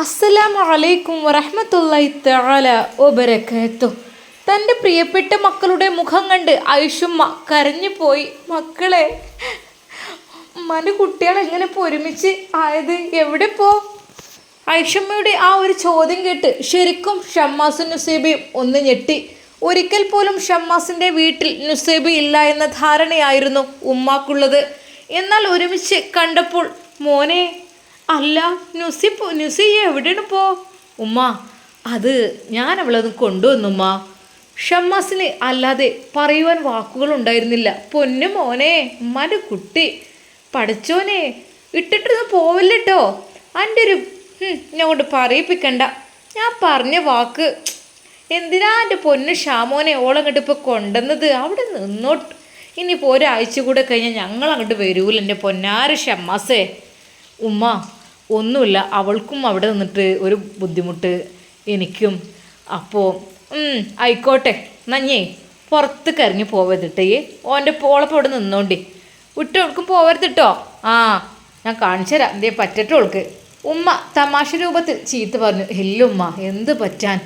അസ്സലാമു അലൈക്കും വറഹ്മത്തുള്ളാഹി തആല ഒബരക്കത്തു തന്റെ പ്രിയപ്പെട്ട മക്കളുടെ മുഖം കണ്ട് ഐഷുമ്മ കരഞ്ഞു പോയി. മക്കളെ ഉമ്മാന്റെ കുട്ടികൾ എങ്ങനെ ഒരുമിച്ച് ആയത്? എവിടെ പോ ഐഷമ്മയുടെ ആ ഒരു ചോദ്യം കേട്ട് ശരിക്കും ഷമ്മാസും നുസൈബയും ഒന്ന് ഞെട്ടി. ഒരിക്കൽ പോലും ഷമ്മാസിന്റെ വീട്ടിൽ നുസൈബ ഇല്ല എന്ന ധാരണയായിരുന്നു ഉമ്മാക്കുള്ളത്. എന്നാൽ ഒരുമിച്ച് കണ്ടപ്പോൾ മോനെ അല്ല നുസി നുസി എവിടെയാണ് പോ? ഉമ്മ അത് ഞാൻ അവളത് കൊണ്ടുവന്നുമ്മ ഷമ്മാസിന് അല്ലാതെ പറയുവാൻ വാക്കുകൾ ഉണ്ടായിരുന്നില്ല പൊന്നു മോനെ ഉമ്മാന്റെ കുട്ടി. പഠിച്ചോനെ ഇട്ടിട്ടൊന്നും പോവില്ലട്ടോ. എന്റെ ഒരു ഞാൻ കൊണ്ട് പറയിപ്പിക്കണ്ട. ഞാൻ പറഞ്ഞ വാക്ക് എന്തിനാ എന്റെ പൊന്നു ഷാമോനെ ഓളങ്ങോട്ട് ഇപ്പോൾ കൊണ്ടുവന്നത്? അവിടെ നിന്നോട്ട്. ഇനിയിപ്പോൾ ഒരാഴ്ച കൂടെ കഴിഞ്ഞാൽ ഞങ്ങൾ അങ്ങോട്ട് വരൂല എന്റെ പൊന്നാറ് ഷമ്മാസേ. ഉമ്മ ഒന്നുമില്ല അവൾക്കും അവിടെ നിന്നിട്ട് ഒരു ബുദ്ധിമുട്ട് എനിക്കും. അപ്പോൾ ആയിക്കോട്ടെ നഞ്ഞേ പുറത്ത് കരഞ്ഞു പോവരുതിട്ടേ ഓന്റെ പോളപ്പം ഇവിടെ നിന്നോണ്ടി. വിട്ട് എവിടേക്കും പോവരുതിട്ടോ ആ ഞാൻ കാണിച്ചു തരാം. എന്തേ പറ്റട്ടെ ഓൾക്ക്. ഉമ്മ തമാശ രൂപത്തിൽ ചീത്ത പറഞ്ഞു. ഇല്ലുമ്മ എന്ത് പറ്റാൻ?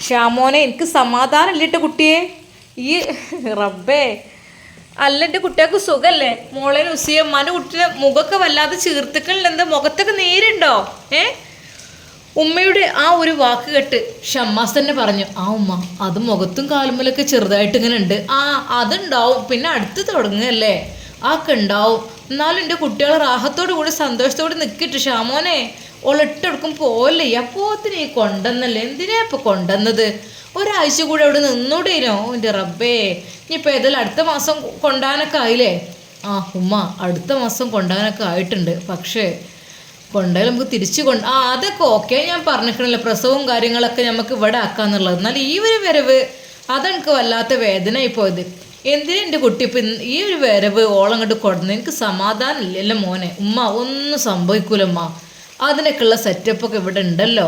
ഷാമോനെ എനിക്ക് സമാധാനം ഇല്ലിട്ട് കുട്ടിയെ. ഈ റബ്ബേ. അല്ല എന്റെ കുട്ടികൾക്ക് സുഖല്ലേ? മോളെ ഉസിയമ്മാന് ഉമ്മാന്റെ കുട്ടിയുടെ മുഖമൊക്കെ വല്ലാതെ ചീർത്തുക്കളിൽ എന്താ മുഖത്തൊക്കെ നേരുണ്ടോ? ഏ? ഉമ്മയുടെ ആ ഒരു വാക്ക് കേട്ട് ഷമ്മാസ് തന്നെ പറഞ്ഞു ആ ഉമ്മ അത് മുഖത്തും കാലുമ്മലൊക്കെ ചെറുതായിട്ട് ഇങ്ങനെ ഉണ്ട്. ആ അതുണ്ടാവും. പിന്നെ അടുത്ത് തുടങ്ങുകയല്ലേ? ആ ഉണ്ടാവും. എന്നാലും എന്റെ കുട്ടികൾ റാഹത്തോടു കൂടി സന്തോഷത്തോടെ നിൽക്കിട്ട് ഷാമോനെ ഒളിട്ടെടുക്കും പോലെ അപ്പോത്തിന് ഈ കൊണ്ടുവന്നല്ലേ എന്തിനാ ഇപ്പൊ കൊണ്ടുവന്നത് ഒരാഴ്ച കൂടെ അവിടെ നിന്നൂടേനോ? എന്റെ റബ്ബേ ഇനിയിപ്പോൾ ഏതായാലും അടുത്ത മാസം കൊണ്ടാനൊക്കെ ആയില്ലേ? ആ ഉമ്മ അടുത്ത മാസം കൊണ്ടാനൊക്കെ ആയിട്ടുണ്ട്. പക്ഷേ കൊണ്ടുപോയാൽ നമുക്ക് തിരിച്ചു കൊണ്ട് ആ അതൊക്കെ ഓക്കെ ഞാൻ പറഞ്ഞിട്ടുണ്ടല്ലോ പ്രസവവും കാര്യങ്ങളൊക്കെ നമുക്ക് ഇവിടെ ആക്കാന്നുള്ളത്. എന്നാൽ ഈ ഒരു വരവ് അതെനിക്ക് വല്ലാത്ത വേദനയായി പോയത്. എന്തിനാ എന്റെ കുട്ടി ഇപ്പം ഈ ഒരു വരവ് ഓളം കണ്ട് കൊടുന്നത് എനിക്ക് സമാധാനം ഇല്ലല്ലോ മോനെ. ഉമ്മ ഒന്നും സംഭവിക്കൂലമ്മ അതിനൊക്കെയുള്ള സെറ്റപ്പൊക്കെ ഇവിടെ ഉണ്ടല്ലോ.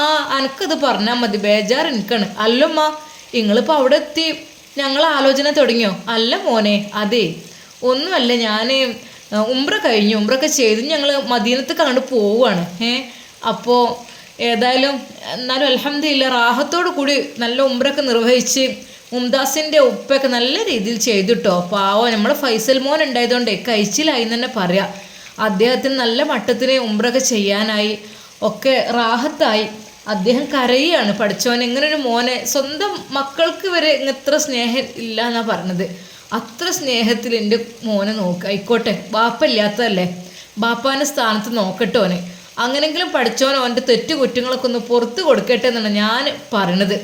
ആ അനക്കത് പറഞ്ഞാൽ മതി. ബേജാർ എനിക്കാണ് അല്ലമ്മ നിങ്ങളിപ്പോൾ അവിടെ എത്തി. ഞങ്ങൾ ആലോചന തുടങ്ങിയോ? അല്ല മോനെ അതെ. ഒന്നുമല്ല ഞാൻ ഉംറ കഴിഞ്ഞു. ഉംറൊക്കെ ചെയ്ത് ഞങ്ങൾ മദീനത്തേക്ക് അങ്ങോട്ട് പോവുകയാണ് ഏ അപ്പോൾ ഏതായാലും എന്നാലും അലഹമ്മദില്ല റാഹത്തോടു കൂടി നല്ല ഉംറൊക്കെ നിർവഹിച്ച് മുംതാസിന്റെ ഉപ്പൊക്കെ നല്ല രീതിയിൽ ചെയ്തിട്ടോ. പാവോ നമ്മുടെ ഫൈസൽ മോൻ ഉണ്ടായതുകൊണ്ട് കഴിച്ചിലായി എന്ന് തന്നെ പറയാം. അദ്ദേഹത്തിന് നല്ല മട്ടത്തിന് ഉംറൊക്കെ ചെയ്യാനായി ഒക്കെ റാഹത്തായി. അദ്ദേഹം കരയുകയാണ്. പഠിച്ചവൻ ഇങ്ങനെ ഒരു മോനെ സ്വന്തം മക്കൾക്ക് വരെ ഇത്ര സ്നേഹം ഇല്ല എന്നാ പറഞ്ഞത്. അത്ര സ്നേഹത്തിൽ എന്റെ മോനെ നോക്കുക ആയിക്കോട്ടെ. ബാപ്പയില്ലാത്തതല്ലേ? ബാപ്പാന്റെ സ്ഥാനത്ത് നോക്കട്ടെ ഓനെ. അങ്ങനെങ്കിലും പഠിച്ചവൻ അവന്റെ തെറ്റു കുറ്റങ്ങളൊക്കെ ഒന്ന് പുറത്ത് കൊടുക്കട്ടെ എന്നാണ് ഞാൻ പറയണത്.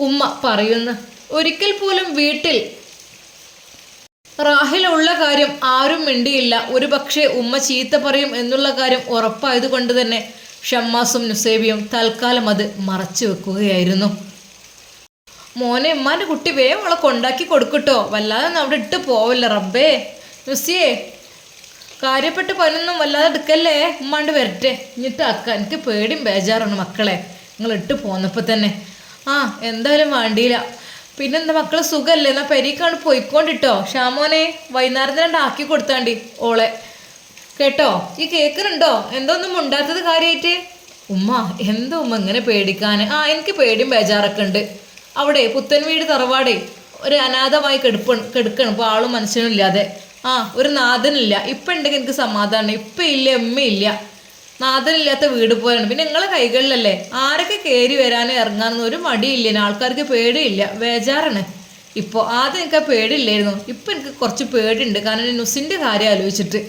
ഉമ്മ പറയുന്ന ഒരിക്കൽ പോലും വീട്ടിൽ റാഹിലുള്ള കാര്യം ആരും മിണ്ടിയില്ല. ഒരു പക്ഷേ ഉമ്മ ചീത്ത പറയും എന്നുള്ള കാര്യം ഉറപ്പായതുകൊണ്ട് തന്നെ ഷമ്മാസും നുസേബിയും തൽക്കാലം അത് മറച്ചു വെക്കുകയായിരുന്നു. മോനെ ഉമ്മാന്റെ കുട്ടി വേഗം അവളെ കൊണ്ടാക്കി കൊടുക്കട്ടോ. വല്ലാതെ അവിടെ ഇട്ട് പോവല്ല. റബ്ബേ നുസിയേ കാര്യപ്പെട്ട് പനൊന്നും വല്ലാതെ എടുക്കല്ലേ? ഉമ്മാണ്ട് വരട്ടെ. എന്നിട്ട് അക്ക എനിക്ക് പേടിയും ബേജാറാണ് മക്കളെ. നിങ്ങൾ ഇട്ട് പോന്നപ്പോൾ തന്നെ. ആ എന്തായാലും വേണ്ടിയില്ല. പിന്നെന്താ മക്കളെ സുഖല്ലേ? എന്നാ പെരീക്കാണ് പോയിക്കോണ്ടിട്ടോ. ഷാമോനെ വൈകുന്നേരത്തിന് രണ്ട് ആക്കി കൊടുത്താണ്ടി ഓളെ. കേട്ടോ? ഈ കേൾക്കുന്നുണ്ടോ എന്തോന്നും ഉണ്ടാത്തത് കാര്യായിട്ട്? ഉമ്മ എന്തോ ഉമ്മ ഇങ്ങനെ പേടിക്കാൻ ആ എനിക്ക് പേടിയും ബേജാറൊക്കെ ഉണ്ട്. അവിടെ പുത്തൻ വീട് തറവാടേ. ഒരു അനാഥമായി കെടുപ്പ കെടുക്കണം. ഇപ്പോൾ ആളും മനുഷ്യനും ഇല്ലാതെ. ആ ഒരു നാഥനില്ല. ഇപ്പം ഉണ്ടെങ്കിൽ എനിക്ക് സമാധാനം. ഇപ്പം ഇല്ല ഉമ്മയില്ല നാഥനില്ലാത്ത വീട് പോലെയാണ്. പിന്നെ നിങ്ങളെ കൈകളിലല്ലേ? ആരൊക്കെ കയറി വരാനും ഇറങ്ങാനൊന്നും ഒരു മടിയില്ല. ആൾക്കാർക്ക് പേടിയില്ല. ബേജാറാണ്. ഇപ്പോൾ ആദ്യം എനിക്ക് ആ പേടിയില്ലായിരുന്നു. ഇപ്പം എനിക്ക് കുറച്ച് പേടിയുണ്ട്. കാരണം നുസിന്റെ കാര്യം ആലോചിച്ചിട്ട്.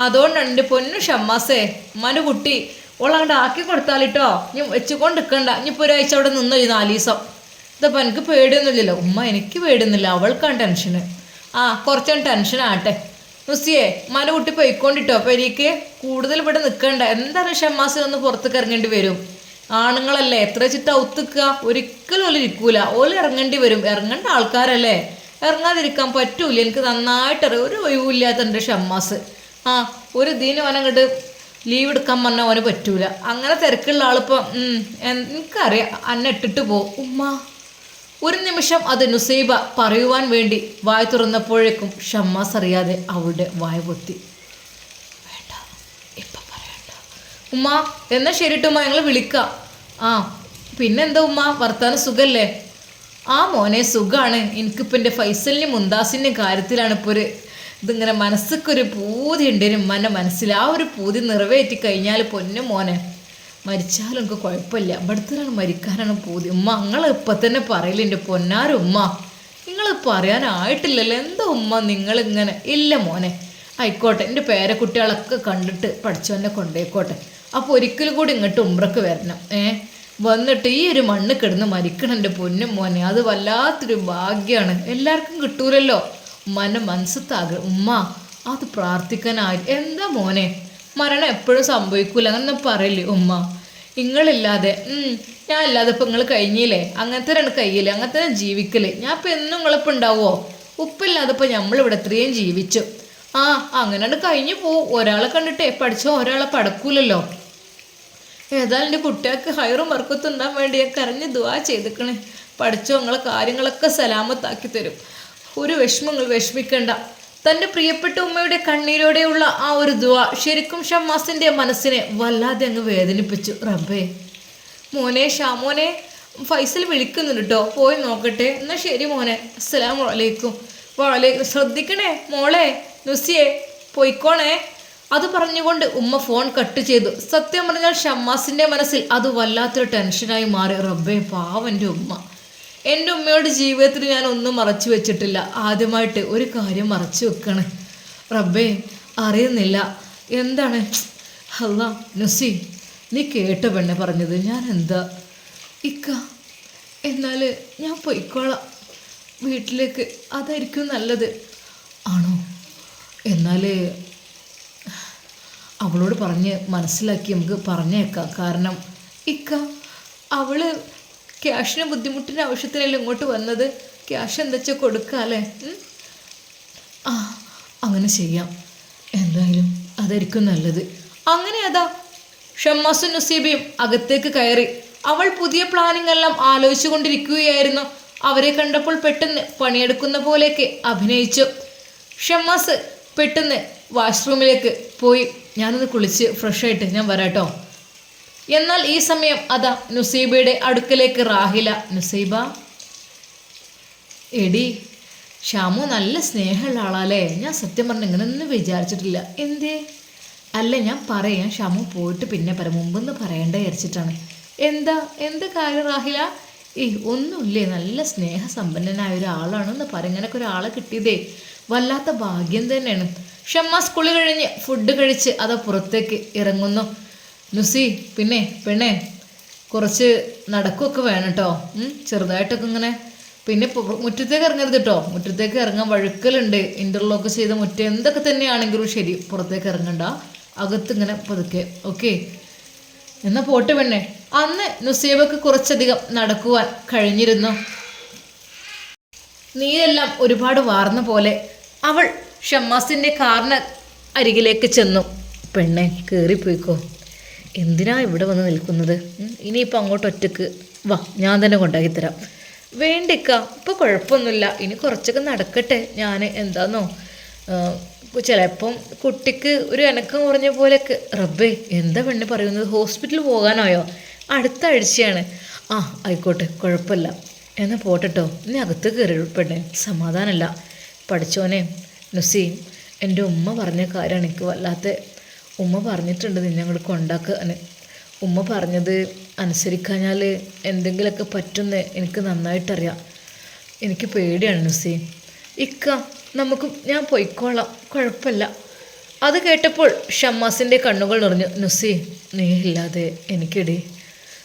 അതുകൊണ്ടാണ് എന്റെ പൊന്നു ഷമ്മാസേ ഉമ്മാന്റെ കുട്ടി ഓളങ്ങോട്ട് ആക്കി കൊടുത്താലിട്ടോ? ഇനി വെച്ചുകൊണ്ട് നിൽക്കണ്ട ഇനിയിപ്പോൾ ഒരാഴ്ച അവിടെ നിന്നോ ഈ നാല് ദിവസം? ഇതപ്പോൾ എനിക്ക് പേടിയൊന്നുമില്ലല്ലോ. ഉമ്മ എനിക്ക് പേടിയൊന്നുമില്ല. അവൾക്കാണ് ടെൻഷന്. ആ കുറച്ചാണ് ടെൻഷൻ ആട്ടെ മല കുട്ടി പോയിക്കൊണ്ടിട്ടോ? എനിക്ക് കൂടുതൽ ഇവിടെ നിൽക്കണ്ട എന്താണ് ഷമ്മാസ് ഒന്ന് പുറത്തേക്ക് ഇറങ്ങേണ്ടി വരും? ആണുങ്ങളല്ലേ എത്ര ചിട്ട ഒത്തുക്കുക? ഒരിക്കലും ഓൽ ഇരിക്കൂല. ഓല ഇറങ്ങേണ്ടി വരും. ഇറങ്ങേണ്ട ആൾക്കാരല്ലേ? ഇറങ്ങാതിരിക്കാൻ പറ്റൂല. എനിക്ക് നന്നായിട്ട് അറിയാം. ഒരു ഒഴിവില്ലാത്ത എന്റെ ഷമ്മാസ്. ആ ഒരു ദീനം അവനങ്ങോട്ട് ലീവ് എടുക്കാൻ പറഞ്ഞാൽ അവന് പറ്റൂല. അങ്ങനെ തിരക്കുള്ള ആളിപ്പം എനിക്കറിയാം. അന്നെ ഇട്ടിട്ട് പോകും ഉമ്മ. ഒരു നിമിഷം അത് നുസൈബ പറയുവാൻ വേണ്ടി വായ തുറന്നപ്പോഴേക്കും ഷമ്മാസ് അറിയാതെ അവളുടെ വായ പൊത്തി. വേണ്ട ഇപ്പം പറയണ്ട. ഉമ്മ എന്നാ ശരിട്ട് ഉമ്മ ഞങ്ങൾ വിളിക്കാം. ആ പിന്നെന്താ ഉമ്മ വർത്താനം സുഖല്ലേ? ആ മോനെ സുഖാണ്. എനിക്കിപ്പോൾ എന്റെ ഫൈസലിനും മുന്താസിന്റെ കാര്യത്തിലാണ് ഇപ്പോൾ ഒരു ഇതിങ്ങനെ മനസ്സിക്കൊരു പൂതി ഉണ്ട് ഉമ്മന്റെ മനസ്സിൽ. ആ ഒരു പൂതി നിറവേറ്റി കഴിഞ്ഞാൽ പൊന്നു മോനെ. മരിച്ചാലും എനിക്ക് കുഴപ്പമില്ല. ഇവിടുത്തെ മരിക്കാനാണ് പൂതി. ഉമ്മ നിങ്ങൾ ഇപ്പം തന്നെ പറയില്ല എന്റെ പൊന്നാരുമ്മ നിങ്ങൾ പറയാനായിട്ടില്ലല്ലോ എന്താ ഉമ്മ നിങ്ങളിങ്ങനെ? ഇല്ല മോനെ. ആയിക്കോട്ടെ എന്റെ പേരക്കുട്ടികളൊക്കെ കണ്ടിട്ട് പഠിച്ചവനെ കൊണ്ടേക്കോട്ടെ. അപ്പോൾ ഒരിക്കലും കൂടി ഇങ്ങോട്ട് ഉമ്രക്ക് വരണം. ഏ? വന്നിട്ട് ഈ ഒരു മണ്ണ് കിടന്ന് മരിക്കണം എന്റെ പൊന്നും മോനെ അത് വല്ലാത്തൊരു ഭാഗ്യമാണ് എല്ലാവർക്കും കിട്ടൂലല്ലോ. ഉമ്മാന്റെ മനസ്സത്താകെ ഉമ്മ അത് പ്രാർത്ഥിക്കാനായി. എന്താ മോനെ? മരണം എപ്പോഴും സംഭവിക്കൂല. അങ്ങനെ പറയില്ലേ ഉമ്മ? നിങ്ങളില്ലാതെ ഞാൻ ഇല്ലാതെ ഇപ്പം നിങ്ങൾ കഴിഞ്ഞില്ലേ? അങ്ങനത്തെ രണ്ട് കയ്യില്ലേ അങ്ങനത്തെ ജീവിക്കൽ. ഞാൻ ഇപ്പം എന്നും നിങ്ങളിപ്പോൾ ഉണ്ടാവുമോ ഉപ്പില്ലാതെ ഇപ്പം നമ്മളിവിടെ ഇത്രയും ജീവിച്ചു. ആ അങ്ങനെ കഴിഞ്ഞു പോവും. ഒരാളെ കണ്ടിട്ടേ പഠിച്ചോ ഒരാളെ പടക്കൂലല്ലോ ഏതായാലും എന്റെ കുട്ടികൾക്ക് ഹൈറും വർക്കത്തും തിന്നാൻ വേണ്ടി ഞാൻ കരഞ്ഞ് ദുവാ ചെയ്തിക്കണേ. പഠിച്ചോ നിങ്ങളെ കാര്യങ്ങളൊക്കെ സലാമത്താക്കി തരും. ഒരു വിഷമങ്ങൾ വിഷമിക്കണ്ട. തന്റെ പ്രിയപ്പെട്ട ഉമ്മയുടെ കണ്ണീരോടെയുള്ള ആ ഒരു ദുവ ശരിക്കും ഷമ്മാസിന്റെ മനസ്സിനെ വല്ലാതെ അങ്ങ് വേദനിപ്പിച്ചു. റബ്ബേ. മോനെ ഷാമോനെ ഫൈസൽ വിളിക്കുന്നുണ്ട് കേട്ടോ പോയി നോക്കട്ടെ. എന്നാൽ ശരി മോനെ. അസ്സലാം വലൈക്കും വലൈക്കും ശ്രദ്ധിക്കണേ മോളെ നുസിയെ പോയിക്കോണേ. അത് പറഞ്ഞുകൊണ്ട് ഉമ്മ ഫോൺ കട്ട് ചെയ്തു. സത്യം പറഞ്ഞാൽ ഷമ്മാസിന്റെ മനസ്സിൽ അത് വല്ലാത്തൊരു ടെൻഷനായി മാറി. റബ്ബേ പാവന്റെ ഉമ്മ. എന്റെ ഉമ്മയുടെ ജീവിതത്തിൽ ഞാൻ ഒന്നും മറച്ചു വെച്ചിട്ടില്ല. ആദ്യമായിട്ട് ഒരു കാര്യം മറച്ചു വെക്കണേ. റബ്ബേ അറിയുന്നില്ല. എന്താണ്? അല്ല നുസി നീ കേട്ട പെണ്ണെ പറഞ്ഞത് ഞാൻ എന്താ? ഇക്ക എന്നാൽ ഞാൻ പൊയ്ക്കോളാം. വീട്ടിലേക്ക് അതായിരിക്കും നല്ലത്. ആണോ? എന്നാൽ അവളോട് പറഞ്ഞ് മനസ്സിലാക്കി നമുക്ക് പറഞ്ഞേക്കാം. കാരണം ഇക്ക അവൾ ക്യാഷിന് ബുദ്ധിമുട്ടിന്റെ ആവശ്യത്തിനല്ലേ ഇങ്ങോട്ട് വന്നത്? ക്യാഷ് എന്താ വെച്ചാൽ കൊടുക്കാം ആ അങ്ങനെ ചെയ്യാം. എന്തായാലും അതായിരിക്കും നല്ലത്. അങ്ങനെ അതാ. ഷമ്മാസും നസീബയും അകത്തേക്ക് കയറി. അവൾ പുതിയ പ്ലാനിങ് എല്ലാം ആലോചിച്ചു കൊണ്ടിരിക്കുകയായിരുന്നു അവരെ കണ്ടപ്പോൾ പെട്ടെന്ന് പണിയെടുക്കുന്ന പോലെയൊക്കെ അഭിനയിച്ചു. ഷമ്മാസ് പെട്ടെന്ന് വാഷ്റൂമിലേക്ക് പോയി. ഞാനൊന്ന് കുളിച്ച് ഫ്രഷായിട്ട് ഞാൻ വരാട്ടോ. എന്നാൽ ഈ സമയം അതാ നുസൈബയുടെ അടുക്കലേക്ക് റാഹില നുസൈബ. എടി ഷാമു നല്ല സ്നേഹമുള്ള ആളാല്ലേ? ഞാൻ സത്യം പറഞ്ഞ ഇങ്ങനെയൊന്നും വിചാരിച്ചിട്ടില്ല. എന്തേ? അല്ല ഞാൻ പറയാം. ഷാമു പോയിട്ട് പിന്നെ പറ മുമ്പെന്ന് പറയേണ്ട വിചാരിച്ചിട്ടാണ്. എന്താ? എന്ത് കാര്യം റാഹില? ഏയ് ഒന്നുമില്ലേ? നല്ല സ്നേഹസമ്പന്നനായ ഒരാളാണെന്ന് പറ ഇങ്ങനൊക്കെ ഒരാളെ കിട്ടിയതേ. വല്ലാത്ത ഭാഗ്യം തന്നെയാണ്. ഷമ്മ സ്കൂളിൽ കഴിഞ്ഞ് ഫുഡ് കഴിച്ച് അത് പുറത്തേക്ക് ഇറങ്ങുന്നു. നുസി പിന്നെ പെണ്ണേ കുറച്ച് നടക്കുമൊക്കെ വേണം കേട്ടോ ചെറുതായിട്ടൊക്കെ ഇങ്ങനെ. പിന്നെ മുറ്റത്തേക്ക് ഇറങ്ങരുത് കേട്ടോ മുറ്റത്തേക്ക് ഇറങ്ങാൻ വഴുക്കലുണ്ട്. ഇന്റർലോക്ക് ചെയ്ത മുറ്റം എന്തൊക്കെ തന്നെയാണെങ്കിലും ശരി പുറത്തേക്ക് ഇറങ്ങണ്ട. അകത്ത് ഇങ്ങനെ പതുക്കെ ഓക്കെ. എന്നാൽ പോട്ട് പെണ്ണേ. അന്ന് നുസേബക്ക് കുറച്ചധികം നടക്കുവാൻ കഴിഞ്ഞിരുന്നു. നീരെല്ലാം ഒരുപാട് വാർന്ന പോലെ അവൾ ഷമ്മാസിന്റെ കാറിന് അരികിലേക്ക് ചെന്നു. പെണ്ണെ കയറിപ്പോയിക്കോ എന്തിനാ ഇവിടെ വന്ന് നിൽക്കുന്നത്? ഇനിയിപ്പോൾ അങ്ങോട്ട് ഒറ്റയ്ക്ക് വാ ഞാൻ തന്നെ കൊണ്ടാക്കി തരാം. വേണ്ടിക്ക ഇപ്പോൾ കുഴപ്പമൊന്നുമില്ല. ഇനി കുറച്ചൊക്കെ നടക്കട്ടെ ഞാൻ എന്താന്നോ ചിലപ്പം കുട്ടിക്ക് ഒരു അനക്കം കുറഞ്ഞ പോലെയൊക്കെ. റബ്ബേ എന്താ പെണ്ണ് പറയുന്നത്? ഹോസ്പിറ്റലിൽ പോകാനായോ? അടുത്ത ആഴ്ചയാണ്. ആ ആയിക്കോട്ടെ കുഴപ്പമില്ല. എന്നാൽ പോട്ടെട്ടോ നീ അകത്ത് കയറി പെണ്ണേ സമാധാനമല്ല പഠിച്ചോനെ നുസീം എന്റെ ഉമ്മ പറഞ്ഞ കാര്യമാണ് എനിക്ക് വല്ലാത്ത ഉമ്മ പറഞ്ഞിട്ടുണ്ട് നിന്നെ അങ്ങോട്ട് കൊണ്ടാക്കാൻ ഉമ്മ പറഞ്ഞത് അനുസരിക്കാഞ്ഞാൽ എന്തെങ്കിലുമൊക്കെ പറ്റുമെന്ന് എനിക്ക് നന്നായിട്ടറിയാം. എനിക്ക് പേടിയാണ് നുസി ഇക്ക നമുക്ക് ഞാൻ പൊയ്ക്കോളാം. കുഴപ്പമില്ല. അത് കേട്ടപ്പോൾ ഷമ്മാസിന്റെ കണ്ണുകൾ നിറഞ്ഞു. നുസി നീ ഇല്ലാതെ എനിക്കിടി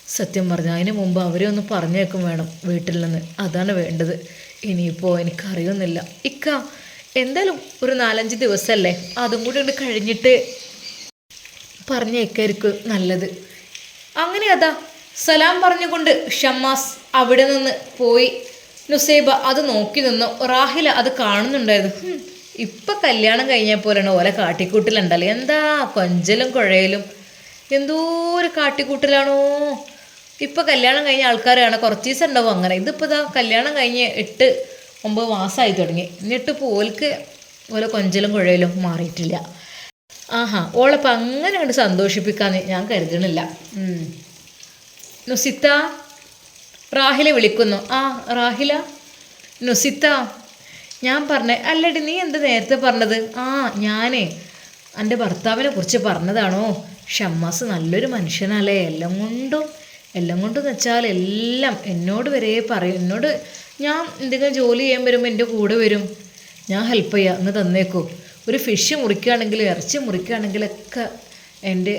സത്യം പറഞ്ഞാൽ അതിന് മുമ്പ് അവരെ ഒന്ന് പറഞ്ഞേക്കും വേണം വീട്ടിൽ നിന്ന്. അതാണ് വേണ്ടത്. ഇനിയിപ്പോൾ എനിക്കറിയുന്നില്ല. ഇക്ക എന്തായാലും ഒരു നാലഞ്ച് ദിവസമല്ലേ? അതും കൂടി ഒന്ന് കഴിഞ്ഞിട്ട് പറഞ്ഞേക്കായിരിക്കും നല്ലത്. അങ്ങനെ അതാ സലാം പറഞ്ഞുകൊണ്ട് ഷമ്മാസ് അവിടെ നിന്ന് പോയി. നുസൈബ അത് നോക്കി നിന്നു. റാഹില അത് കാണുന്നുണ്ടായിരുന്നു. ഇപ്പം കല്യാണം കഴിഞ്ഞ പോലെയാണ് ഓലെ കാട്ടിക്കൂട്ടിലുണ്ടല്ലോ? എന്താ കൊഞ്ചലും കുഴയലും? എന്തോ ഒരു കാട്ടിക്കൂട്ടിലാണോ? ഇപ്പം കല്യാണം കഴിഞ്ഞ ആൾക്കാരാണ്. കുറച്ച് ദിവസം ഉണ്ടാവും അങ്ങനെ. ഇതിപ്പോൾ ഇതാ കല്യാണം കഴിഞ്ഞ് എട്ട് ഒമ്പത് മാസമായി തുടങ്ങി. എന്നിട്ട് പോൽക്ക് ഓരോ കൊഞ്ചലും കുഴയിലും മാറിയിട്ടില്ല. ആഹാ ഓളപ്പം അങ്ങനെ കണ്ട് സന്തോഷിപ്പിക്കാന്ന് ഞാൻ കരുതണില്ല. നുസിത്ത റാഹില വിളിക്കുന്നു. ആ റാഹില? നുസിത്ത ഞാൻ പറഞ്ഞേ അല്ലടി നീ എന്ത് നേരത്തെ പറഞ്ഞത്? ആ ഞാനേ എന്റെ ഭർത്താവിനെ കുറിച്ച് പറഞ്ഞതാണോ? ഷമ്മാസ് നല്ലൊരു മനുഷ്യനല്ലേ? എല്ലാം കൊണ്ടും എല്ലാം കൊണ്ടും വെച്ചാൽ എല്ലാം എന്നോട് വരെ പറയും. എന്നോട് ഞാൻ എന്തെങ്കിലും ജോലി ചെയ്യാൻ വരുമ്പോൾ എന്റെ കൂടെ വരും. ഞാൻ ഹെൽപ്പ് ചെയ്യാം. അങ്ങ് തന്നേക്കൂ. ഒരു ഫിഷ് മുറിക്കുകയാണെങ്കിൽ ഇറച്ചി മുറിക്കുകയാണെങ്കിലൊക്കെ എന്റെ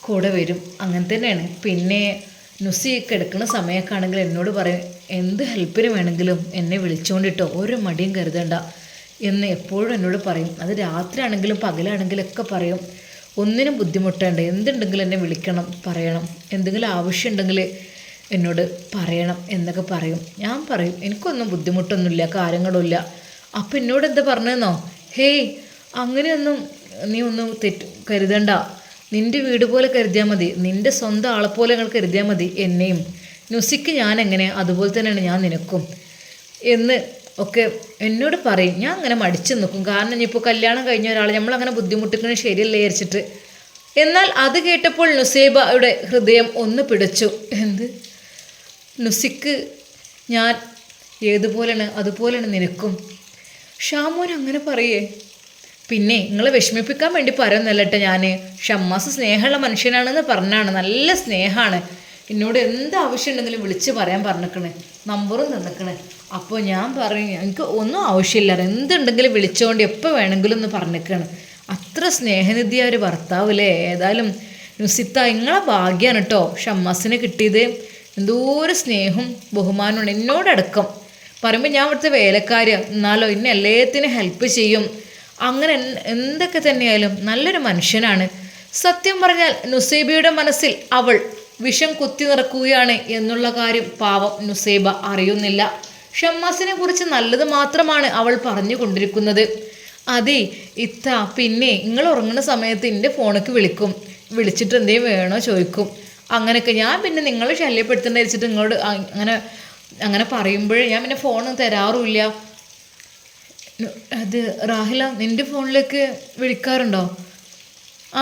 കൂടെ വരും. അങ്ങനെ തന്നെയാണ്. പിന്നെ നുസി എടുക്കുന്ന സമയമൊക്കെ ആണെങ്കിൽ എന്നോട് പറയും എന്ത് ഹെൽപ്പിന് വേണമെങ്കിലും എന്നെ വിളിച്ചുകൊണ്ടിട്ടോ ഒരു മടിയും കരുതണ്ട. എന്ന് എപ്പോഴും എന്നോട് പറയും. അത് രാത്രിയാണെങ്കിലും പകലാണെങ്കിലും ഒക്കെ പറയും. ഒന്നിനും ബുദ്ധിമുട്ടേണ്ട. എന്തുണ്ടെങ്കിലും എന്നെ വിളിക്കണം പറയണം. എന്തെങ്കിലും ആവശ്യമുണ്ടെങ്കിൽ എന്നോട് പറയണം എന്നൊക്കെ പറയും. ഞാൻ പറയും എനിക്കൊന്നും ബുദ്ധിമുട്ടൊന്നുമില്ല കാര്യങ്ങളൊന്നുമില്ല. അപ്പം എന്നോട് എന്താ പറഞ്ഞതെന്നോ ഹേയ് അങ്ങനെയൊന്നും നീ ഒന്നും തെറ്റ് കരുതണ്ട. നിന്റെ വീട് പോലെ കരുതിയാൽ മതി. നിന്റെ സ്വന്തം ആളെ പോലെ നിങ്ങൾ കരുതിയാൽ മതി എന്നെയും. നുസിക്ക് ഞാൻ എങ്ങനെ? അതുപോലെ തന്നെയാണ് ഞാൻ നിനക്കും. എന്ന് ഒക്കെ എന്നോട് പറയും. ഞാൻ അങ്ങനെ മടിച്ചു നിൽക്കും. കാരണം ഇനിയിപ്പോൾ കല്യാണം കഴിഞ്ഞ ഒരാൾ നമ്മളങ്ങനെ ബുദ്ധിമുട്ടിക്കുന്നത് ശരിയല്ലേ വിചാരിച്ചിട്ട്. എന്നാൽ അത് കേട്ടപ്പോൾ നുസൈബയുടെ ഹൃദയം ഒന്ന് പിടച്ചു. എന്ത്? നുസിക്ക് ഞാൻ ഏതുപോലെയാണ്? അതുപോലെയാണ് നിനക്കും. ഷാമോൻ അങ്ങനെ പറയേ. പിന്നെ നിങ്ങളെ വിഷമിപ്പിക്കാൻ വേണ്ടി പറയുന്നല്ലട്ടെ ഞാൻ ഷമ്മാസ് സ്നേഹമുള്ള മനുഷ്യനാണെന്ന് പറഞ്ഞാണ്. നല്ല സ്നേഹമാണ്. എന്നോട് എന്ത് ആവശ്യമുണ്ടെങ്കിലും വിളിച്ച് പറയാൻ പറഞ്ഞിക്കണേ. നമ്പറും തന്നിക്കണേ. അപ്പോൾ ഞാൻ പറയും എനിക്ക് ഒന്നും ആവശ്യമില്ല. എന്തുണ്ടെങ്കിലും വിളിച്ചുകൊണ്ട് എപ്പോൾ വേണമെങ്കിലും ഒന്ന് പറഞ്ഞിക്കാണ്. അത്ര സ്നേഹനിധിയായ ഒരു ഭർത്താവില്ലേ ഏതായാലും നുസിത്ത നിങ്ങളെ ഭാഗ്യമാണ് കേട്ടോ ഷമ്മാസിന് കിട്ടിയത്. എന്തോ ഒരു സ്നേഹവും ബഹുമാനമാണ് എന്നോടടക്കം. പറയുമ്പോൾ ഞാൻ ഇവിടുത്തെ വേലക്കാരി എന്നാലോ ഇന്നെ എല്ലാത്തിനും ഹെൽപ്പ് ചെയ്യും. അങ്ങനെ എന്തൊക്കെ തന്നെയായാലും നല്ലൊരു മനുഷ്യനാണ്. സത്യം പറഞ്ഞാൽ നുസൈബയുടെ മനസ്സിൽ അവൾ വിഷം കുത്തി നിറക്കുകയാണ് എന്നുള്ള കാര്യം പാവം നുസൈബ അറിയുന്നില്ല. ഷമ്മാസിനെ കുറിച്ച് നല്ലത് മാത്രമാണ് അവൾ പറഞ്ഞുകൊണ്ടിരിക്കുന്നത് അതെ ഇത്ത പിന്നെ നിങ്ങൾ ഉറങ്ങുന്ന സമയത്ത് എന്റെ ഫോണിക്ക് വിളിക്കും. വിളിച്ചിട്ട് എന്തേലും വേണോ ചോദിക്കും. അങ്ങനെയൊക്കെ ഞാൻ പിന്നെ നിങ്ങളെ ശല്യപ്പെടുത്തേണ്ട വെച്ചിട്ട് നിങ്ങളോട് അങ്ങനെ അങ്ങനെ പറയുമ്പോഴേ ഞാൻ പിന്നെ ഫോൺ തരാറുമില്ല. അത് റാഹില നിന്റെ ഫോണിലേക്ക് വിളിക്കാറുണ്ടോ?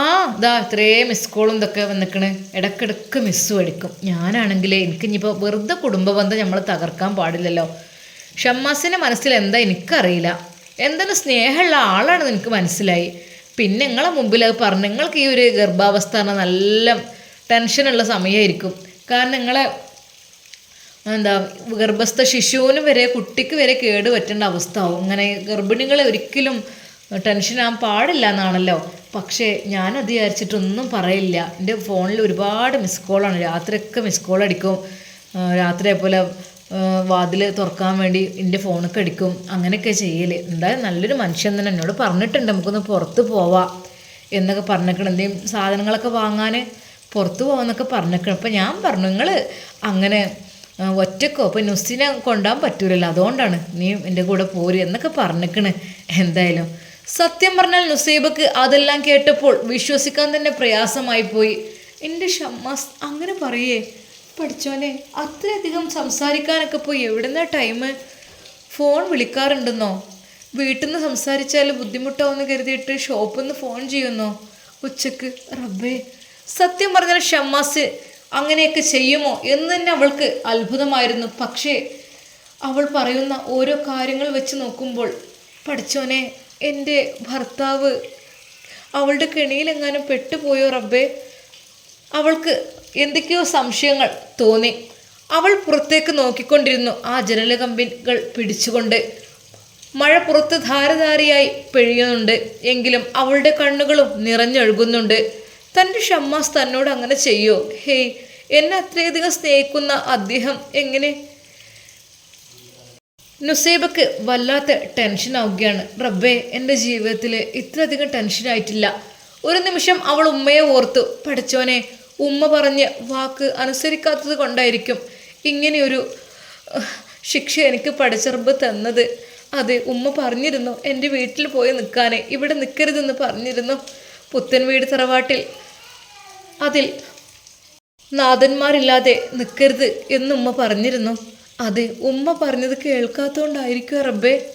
ആ ഇതാ ഇത്രേ മിസ് കോളും ഇതൊക്കെ വന്നിക്കണ്. ഇടക്കിടക്ക് മിസ്സും അടിക്കും ഞാനാണെങ്കിൽ എനിക്ക് ഇനിയിപ്പോൾ വെറുതെ കുടുംബ ബന്ധം നമ്മൾ തകർക്കാൻ പാടില്ലല്ലോ. ഷമ്മാസിന്റെ മനസ്സിൽ എന്താ എനിക്കറിയില്ല. എന്തെങ്കിലും സ്നേഹമുള്ള ആളാണ് എനിക്ക് മനസ്സിലായി. പിന്നെ നിങ്ങളെ മുമ്പിൽ അത് പറഞ്ഞു നിങ്ങൾക്ക് ഈ ഒരു ഗർഭാവസ്ഥ നല്ല ടെൻഷനുള്ള സമയമായിരിക്കും കാരണം നിങ്ങളെ എന്താ ഗർഭസ്ഥ ശിശുവിന് വരെ കുട്ടിക്ക് വരെ കേട് പറ്റേണ്ട അവസ്ഥ ആവും. അങ്ങനെ ഗർഭിണികളെ ഒരിക്കലും ടെൻഷൻ ആകാൻ പാടില്ല എന്നാണല്ലോ. പക്ഷേ ഞാനത് വിചാരിച്ചിട്ടൊന്നും പറയില്ല. എന്റെ ഫോണിൽ ഒരുപാട് മിസ് കോളാണ് രാത്രിയൊക്കെ മിസ് കോൾ അടിക്കും. രാത്രി പോലെ വാതിൽ തുറക്കാൻ വേണ്ടി എന്റെ ഫോണൊക്കെ അടിക്കും. അങ്ങനെയൊക്കെ ചെയ്യൽ എന്തായാലും നല്ലൊരു മനുഷ്യൻ തന്നെ. എന്നോട് പറഞ്ഞിട്ടുണ്ട് നമുക്കൊന്ന് പുറത്ത് പോവാം എന്നൊക്കെ പറഞ്ഞേക്കണം എന്തെങ്കിലും സാധനങ്ങളൊക്കെ വാങ്ങാൻ പുറത്ത് പോകാമെന്നൊക്കെ പറഞ്ഞേക്കണം അപ്പം ഞാൻ പറഞ്ഞു നിങ്ങൾ അങ്ങനെ ഒറ്റക്കോ? അപ്പം നുസിനെ കൊണ്ടുപോകാൻ പറ്റൂലല്ലോ. അതുകൊണ്ടാണ് നീ എന്റെ കൂടെ പോര് എന്നൊക്കെ പറഞ്ഞിക്കണ്. എന്തായാലും. സത്യം പറഞ്ഞാൽ നുസൈബക്ക് അതെല്ലാം കേട്ടപ്പോൾ വിശ്വസിക്കാൻ തന്നെ പ്രയാസമായി പോയി. എന്റെ ഷമ്മാസ് അങ്ങനെ പറയേ. പഠിച്ചോനെ അത്രയധികം സംസാരിക്കാനൊക്കെ പോയി. എവിടുന്ന ടൈം ഫോൺ വിളിക്കാറുണ്ടെന്നോ? വീട്ടിൽ നിന്ന് സംസാരിച്ചാൽ ബുദ്ധിമുട്ടാവുമെന്ന് കരുതിയിട്ട് ഷോപ്പിൽ നിന്ന് ഫോൺ ചെയ്യുന്നോ? ഉച്ചയ്ക്ക്. റബ്ബേ. സത്യം പറഞ്ഞാൽ ഷമ്മാസ് അങ്ങനെയൊക്കെ ചെയ്യുമോ എന്ന് തന്നെ അവൾക്ക് അത്ഭുതമായിരുന്നു. പക്ഷേ അവൾ പറയുന്ന ഓരോ കാര്യങ്ങൾ വെച്ച് നോക്കുമ്പോൾ പഠിച്ചോനെ എന്റെ ഭർത്താവ് അവളുടെ കെണിയിലെങ്ങാനും പെട്ടുപോയോ റബ്ബേ? അവൾക്ക് എന്തൊക്കെയോ സംശയങ്ങൾ തോന്നി. അവൾ പുറത്തേക്ക് നോക്കിക്കൊണ്ടിരുന്നു. ആ ജനല കമ്പികൾ പിടിച്ചുകൊണ്ട് മഴ പുറത്ത് ധാരധാരയായി പെയ്യുന്നുണ്ട്. എങ്കിലും അവളുടെ കണ്ണുകളും നിറഞ്ഞൊഴുകുന്നുണ്ട്. തന്റെ ഷമ്മാസ് തന്നോട് അങ്ങനെ ചെയ്യോ? ഹേയ് എന്നെ അത്രയധികം സ്നേഹിക്കുന്ന അദ്ദേഹം എങ്ങനെ? നുസൈബക്ക് വല്ലാത്ത ടെൻഷൻ ആവുകയാണ്. റബ്ബേ എന്റെ ജീവിതത്തിൽ ഇത്രയധികം ടെൻഷനായിട്ടില്ല ഒരു നിമിഷം അവൾ ഉമ്മയെ ഓർത്തു. പഠിച്ചോനെ ഉമ്മ പറഞ്ഞ് വാക്ക് അനുസരിക്കാത്തത് കൊണ്ടായിരിക്കും ഇങ്ങനെയൊരു ശിക്ഷ എനിക്ക് പഠിച്ചറുമ്പ് തന്നത്. അതെ ഉമ്മ പറഞ്ഞിരുന്നു എന്റെ വീട്ടിൽ പോയി നിൽക്കാനേ. ഇവിടെ നിൽക്കരുതെന്ന് പറഞ്ഞിരുന്നു. പുത്തൻ വീട് തറവാട്ടിൽ. അതിൽ നാഥന്മാരില്ലാതെ നിൽക്കരുത് എന്ന് ഉമ്മ പറഞ്ഞിരുന്നു. അതെ ഉമ്മ പറഞ്ഞത് കേൾക്കാത്തോണ്ടായിരിക്കും റബ്ബേ.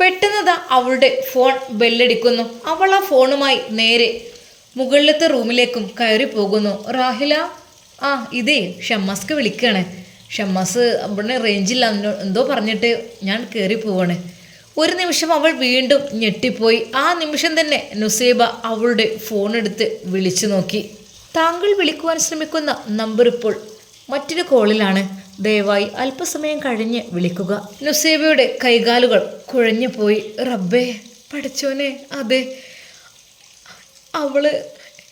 പെട്ടെന്നതാ അവളുടെ ഫോൺ ബെല്ലടിക്കുന്നു. അവൾ ആ ഫോണുമായി നേരെ മുകളിലത്തെ റൂമിലേക്കും കയറി പോകുന്നു. റാഹില ആ ഇതേ ഷമ്മാസ്ക്ക് വിളിക്കുകയാണ് ഷമ്മാസ് അവിടെ റേഞ്ചില്ല എന്തോ പറഞ്ഞിട്ട് ഞാൻ കയറി പോവാണ്. ഒരു നിമിഷം അവൾ വീണ്ടും ഞെട്ടിപ്പോയി. ആ നിമിഷം തന്നെ നുസൈബ അവളുടെ ഫോൺ എടുത്ത് വിളിച്ചു നോക്കി. താങ്കൾ വിളിക്കുവാൻ ശ്രമിക്കുന്ന നമ്പർ ഇപ്പോൾ മറ്റൊരു കോളിലാണ് ദയവായി അല്പസമയം കഴിഞ്ഞ് വിളിക്കുക. നുസൈബയുടെ കൈകാലുകൾ കുഴഞ്ഞു പോയി. റബ്ബേ പഠിച്ചോനെ അതെ. അവൾ